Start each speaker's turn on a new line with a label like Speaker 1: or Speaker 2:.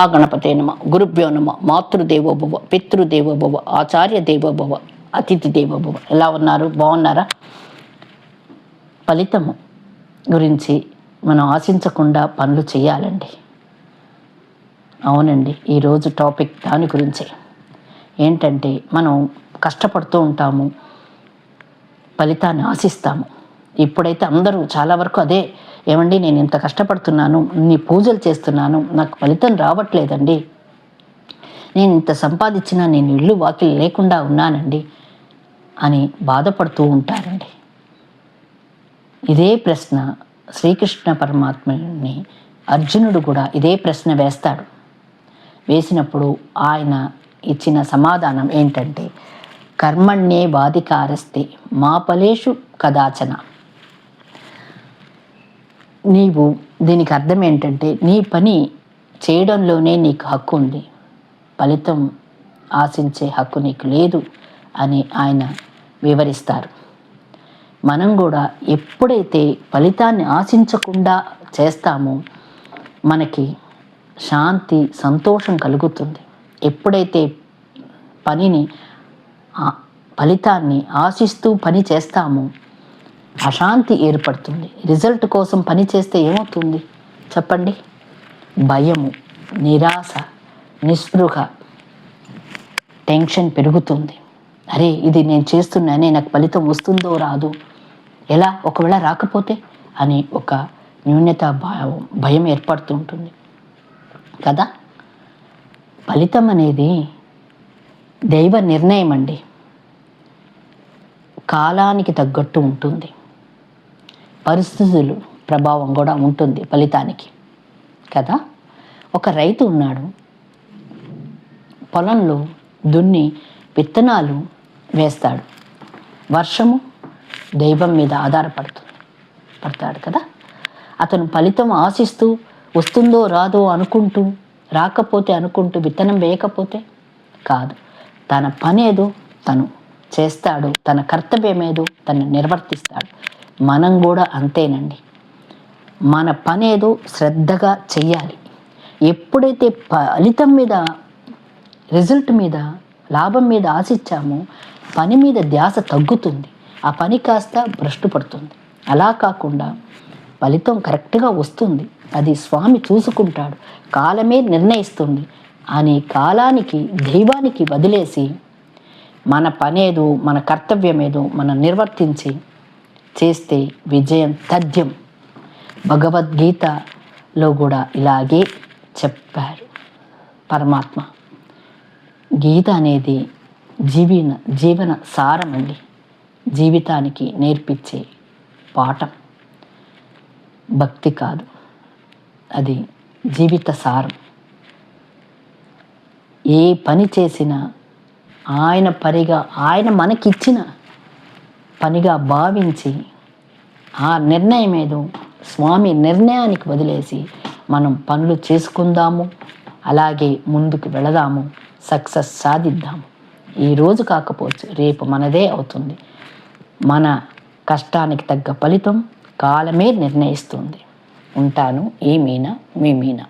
Speaker 1: ఆ గణపతే నమ గురుభ్యో నమ మాతృదేవోభవ పితృదేవోభవ ఆచార్య దేవోభవ అతిథి దేవోభవ ఎలా ఉన్నారు? బాగున్నారా? ఫలితము గురించి మనం ఆశించకుండా పనులు చేయాలండి. అవునండి ఈరోజు టాపిక్ దాని గురించే. ఏంటంటే మనం కష్టపడుతూ ఉంటాము ఫలితాన్ని ఆశిస్తాము. ఇప్పుడైతే అందరూ చాలా వరకు అదే ఏమండి నేను ఇంత కష్టపడుతున్నాను నీ పూజలు చేస్తున్నాను నాకు ఫలితం రావట్లేదండి. నేను ఇంత సంపాదించినా నేను ఇల్లు వాకిలు లేకుండా ఉన్నానండి అని బాధపడుతూ ఉంటారండి. ఇదే ప్రశ్న శ్రీకృష్ణ పరమాత్మని అర్జునుడు కూడా ఇదే ప్రశ్న వేస్తాడు. వేసినప్పుడు ఆయన ఇచ్చిన సమాధానం ఏంటంటే కర్మణ్యే బాధికారస్తే మా ఫలేషు కదాచన నీవు దీనికి అర్థం ఏంటంటే నీ పని చేయడంలోనే నీకు హక్కు ఉంది. ఫలితం ఆశించే హక్కు నీకు లేదు అని ఆయన వివరిస్తారు. మనం కూడా ఎప్పుడైతే ఫలితాన్ని ఆశించకుండా చేస్తామో మనకి శాంతి సంతోషం కలుగుతుంది. ఎప్పుడైతే పనిని ఫలితాన్ని ఆశిస్తూ పని చేస్తామో అశాంతి ఏర్పడుతుంది. రిజల్ట్ కోసం పని చేస్తే ఏమవుతుంది? చెప్పండి. భయము నిరాశ నిస్పృహ టెన్షన్ పెరుగుతుంది. అరే ఇది నేను చేస్తున్నానే నాకు ఫలితం వస్తుందో రాదు? ఎలా? ఒకవేళ రాకపోతే? అని ఒక న్యూన్యత భయం ఏర్పడుతూ ఉంటుంది. కదా? ఫలితం అనేది దైవ నిర్ణయం అండి కాలానికి తగ్గట్టు ఉంటుంది. పరిస్థితులు ప్రభావం కూడా ఉంటుంది ఫలితానికి. కదా? ఒక రైతు ఉన్నాడు. పొలంలో దున్ని విత్తనాలు వేస్తాడు. వర్షము దైవం మీద ఆధారపడుతుంది. పడతాడు కదా? అతను ఫలితం ఆశిస్తూ వస్తుందో రాదో అనుకుంటూ రాకపోతే అనుకుంటూ విత్తనం వేయకపోతే కాదు. తన పనేదో తను చేస్తాడు. తన కర్తవ్యం ఏదో తను నిర్వర్తిస్తాడు. మనం కూడా అంతేనండి. మన పని ఏదో శ్రద్ధగా చెయ్యాలి. ఎప్పుడైతే ఫలితం మీద రిజల్ట్ మీద లాభం మీద ఆశించామో పని మీద ధ్యాస తగ్గుతుంది. ఆ పని కాస్త భ్రష్టు పడుతుంది. అలా కాకుండా ఫలితం కరెక్ట్గా వస్తుంది. అది స్వామి చూసుకుంటాడు. కాలమే నిర్ణయిస్తుంది. అని కాలానికి దైవానికి వదిలేసి మన పనేదో మన కర్తవ్యమేదో మనం నిర్వర్తించి చేస్తే విజయం తథ్యం. భగవద్గీతలో కూడా ఇలాగే చెప్పారు. పరమాత్మ. గీత అనేది జీవన జీవన సారం అండి. జీవితానికి నేర్పించే పాఠం. భక్తి కాదు. అది జీవిత సారం. ఏ పని చేసినా ఆయన పరిగా ఆయన మనకిచ్చిన పనిగా భావించి ఆ నిర్ణయం ఏదో స్వామి నిర్ణయానికి వదిలేసి మనం పనులు చేసుకుందాము అలాగే ముందుకు వెళదాము సక్సెస్ సాధిద్దాము. ఈరోజు కాకపోవచ్చు రేపు మనదే అవుతుంది. మన కష్టానికి తగ్గ ఫలితం కాలమే నిర్ణయిస్తుంది. ఉంటాను ఈ మీనా మీ మీనా.